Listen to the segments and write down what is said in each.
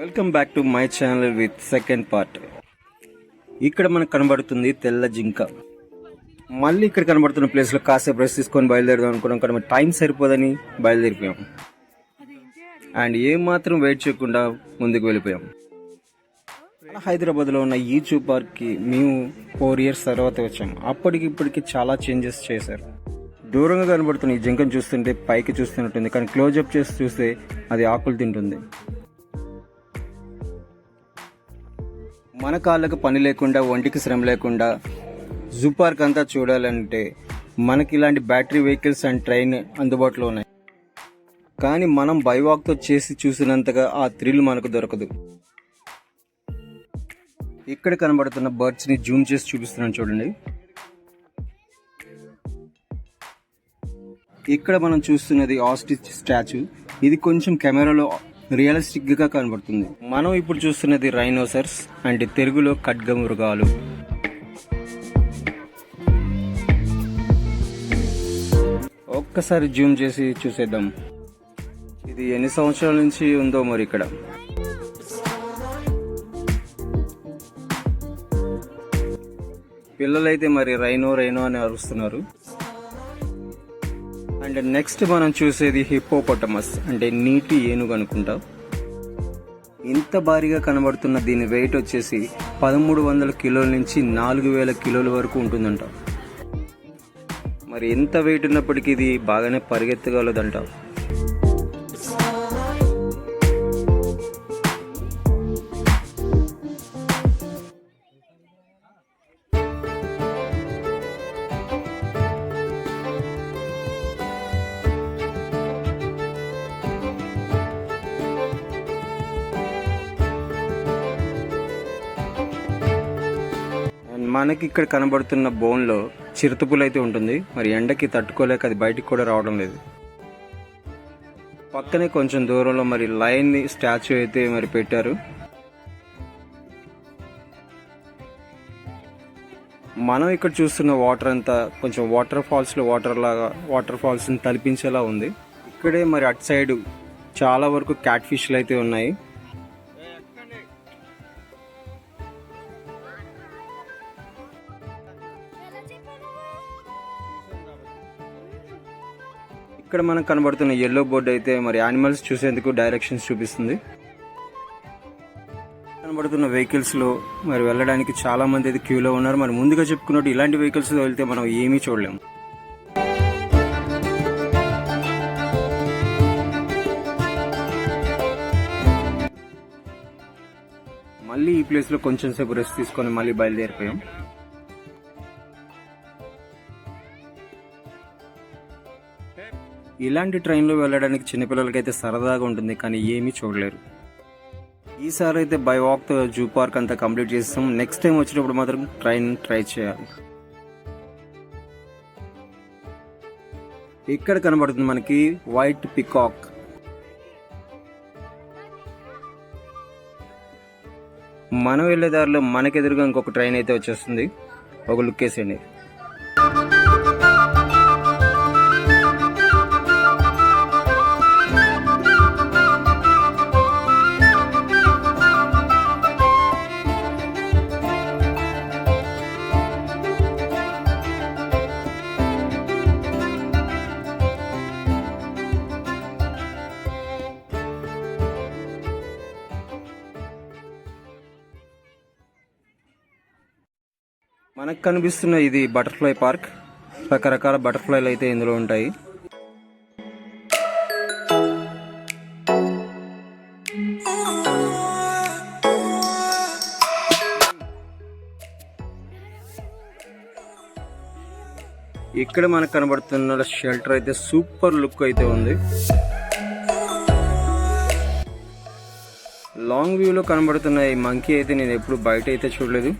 Welcome back to my channel with second part ఇక్కడ మనకు కనబడుతుంది తెల్ల జింక. మళ్ళీ ఇక్కడ కనబడుతున్న ప్లేస్లో కాసేపు రెస్ట్ తీసుకొని బయలుదేరదాం అనుకున్నాం కానీ టైం సరిపోదని బయలుదేరిపోయాం. అండ్ ఏం మాత్రం వెయిట్ చేయకుండా ముందుకు వెళ్ళిపోయాం. హైదరాబాద్లో ఉన్న ఈ జూ పార్క్కి మేము ఫోర్ ఇయర్స్ తర్వాత వచ్చాం. అప్పటికి ఇప్పటికి చాలా చేంజెస్ చేశారు. దూరంగా కనబడుతున్న ఈ జింకను చూస్తుంటే పైకి చూస్తున్నట్టుంది. కానీ క్లోజ్అప్ చేసి చూస్తే అది ఆకులు తింటుంది. మన కాళ్ళకు పని లేకుండా ఒంటికి శ్రమ లేకుండా జూ పార్క్ అంతా చూడాలంటే మనకి ఇలాంటి బ్యాటరీ వెహికల్స్ అండ్ ట్రైన్ అందుబాటులో ఉన్నాయి. కానీ మనం బైవాక్తో చేసి చూసినంతగా ఆ థ్రిల్ మనకు దొరకదు. ఇక్కడ కనబడుతున్న బర్డ్స్ని జూమ్ చేసి చూపిస్తున్నాను చూడండి. ఇక్కడ మనం చూస్తున్నది ఆస్టిచ్ స్టాచ్యూ. ఇది కొంచెం కెమెరాలో రియలిస్టిక్గా కనబడుతుంది. మనం ఇప్పుడు చూస్తున్నది రైనోసర్స్ అంటే తెలుగులో ఖడ్గమృగాలు. ఒక్కసారి జూమ్ చేసి చూసేద్దాం. ఇది ఎన్ని సంవత్సరాల నుంచి ఉందో మరి ఇక్కడ. పిల్లలైతే మరి రైనో రైనో అని అరుస్తున్నారు. అండ్ నెక్స్ట్ మనం చూసేది హిప్పోపటమస్ అంటే నీటి ఏనుగు అనుకుంటా. ఇంత భారీగా కనబడుతున్న దీని వెయిట్ వచ్చేసి పదమూడు వందల కిలోల నుంచి నాలుగు వేల కిలోల వరకు ఉంటుందంట. మరి ఎంత వెయిట్ ఉన్నప్పటికీ ఇది బాగానే పరిగెత్తగలదంట. మనకి ఇక్కడ కనబడుతున్న బోన్లో చిరుతపులు అయితే ఉంటుంది. మరి ఎండకి తట్టుకోలేక అది బయటికి కూడా రావడం లేదు. పక్కనే కొంచెం దూరంలో మరి లైన్ స్టాచ్యూ అయితే మరి పెట్టారు. మనం ఇక్కడ చూస్తున్న వాటర్ అంతా కొంచెం వాటర్ ఫాల్స్లో వాటర్ లాగా వాటర్ ఫాల్స్ని తలిపించేలా ఉంది. ఇక్కడే మరి అటు సైడ్ చాలా వరకు క్యాట్ ఫిష్లు అయితే ఉన్నాయి. ఇక్కడ మనకు కనబడుతున్న ఎల్లో బోర్డు అయితే మరి యానిమల్స్ చూసేందుకు డైరెక్షన్స్ చూపిస్తుంది. కనబడుతున్న వెహికల్స్లో మరి వెళ్ళడానికి చాలా మంది అయితే క్యూలో ఉన్నారు. మరి ముందుగా చెప్పుకున్నట్టు ఇలాంటి వెహికల్స్ వెళ్తే మనం ఏమీ చూడలేము. మళ్ళీ ఈ ప్లేస్లో కొంచెం సేపు రెస్ట్ తీసుకొని మళ్ళీ బయలుదేరిపోయాం. ఇలాంటి ట్రైన్లో వెళ్ళడానికి చిన్నపిల్లలకైతే సరదాగా ఉంటుంది కానీ ఏమీ చూడలేరు. ఈసారి అయితే బై వాక్ జూ పార్క్ అంతా కంప్లీట్ చేస్తాం నెక్స్ట్ టైం వచ్చినప్పుడు మాత్రం ట్రైన్ ట్రై చేయాలి. ఇక్కడ కనబడుతుంది మనకి వైట్ పికాక్. మనం వెళ్ళే దారిలో మనకు ఎదురుగా ఇంకొక ట్రైన్ అయితే వచ్చేస్తుంది. ఒక లుక్ వేసేయండి. మనకు కనిపిస్తున్న ఇది బటర్ఫ్లై పార్క్. రకరకాల బటర్ఫ్లైలు అయితే ఇందులో ఉంటాయి. ఇక్కడ మనకు కనబడుతున్న షెల్టర్ అయితే సూపర్ లుక్ అయితే ఉంది. లాంగ్ వ్యూలో కనబడుతున్న ఈ మంకీ అయితే నేను ఎప్పుడు బయట అయితే చూడలేదు.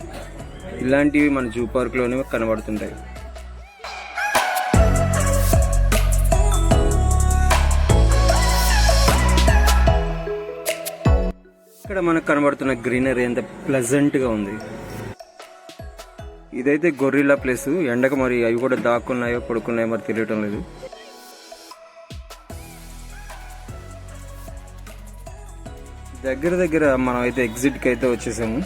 ఇలాంటివి మన జూ పార్క్లోనే కనబడుతుంటాయి. ఇక్కడ మనకు కనబడుతున్న గ్రీనరీ ఎంత ప్లెజెంట్గా ఉంది. ఇదైతే గొర్రిలా ప్లేస్. ఎండకు మరి అవి కూడా దాక్కున్నాయో పడుకున్నాయో మరి తెలియటం లేదు. దగ్గర దగ్గర మనం అయితే ఎగ్జిట్కి అయితే వచ్చేసాము.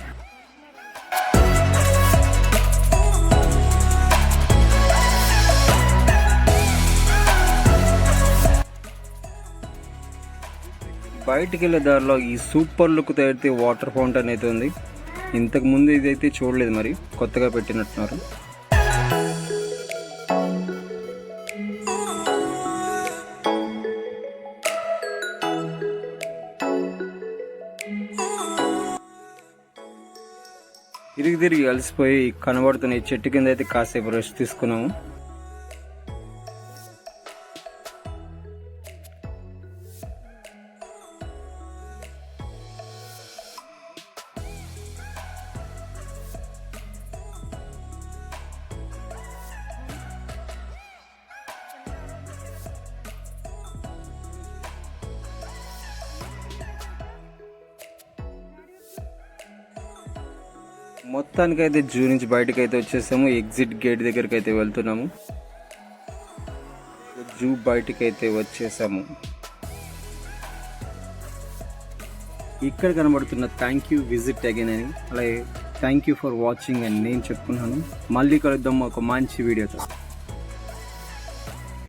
బయటికి వెళ్ళే దారిలో ఈ సూపర్ లుక్ అయితే వాటర్ ఫౌంటైన్ అయితే ఉంది. ఇంతకు ముందు ఇదైతే చూడలేదు మరి కొత్తగా పెట్టినట్టున్నారు. తిరిగి తిరిగి అలసిపోయి కనబడుతున్న ఈ చెట్టు కింద అయితే కాసేపు రెస్ట్ తీసుకున్నాము. మొత్తానికి అయితే జూ నుంచి బయటకు అయితే వచ్చేసాము. ఎగ్జిట్ గేట్ దగ్గరికి అయితే వెళ్తున్నాము. జూ బయటకు అయితే వచ్చేసాము. ఇక్కడ కనబడుతున్న థ్యాంక్ యూ విజిట్ అగైన్ అని. అలాగే థ్యాంక్ యూ ఫర్ వాచింగ్ అని నేను చెప్పుకున్నాను మళ్ళీ కలుద్దాం ఒక మంచి వీడియోతో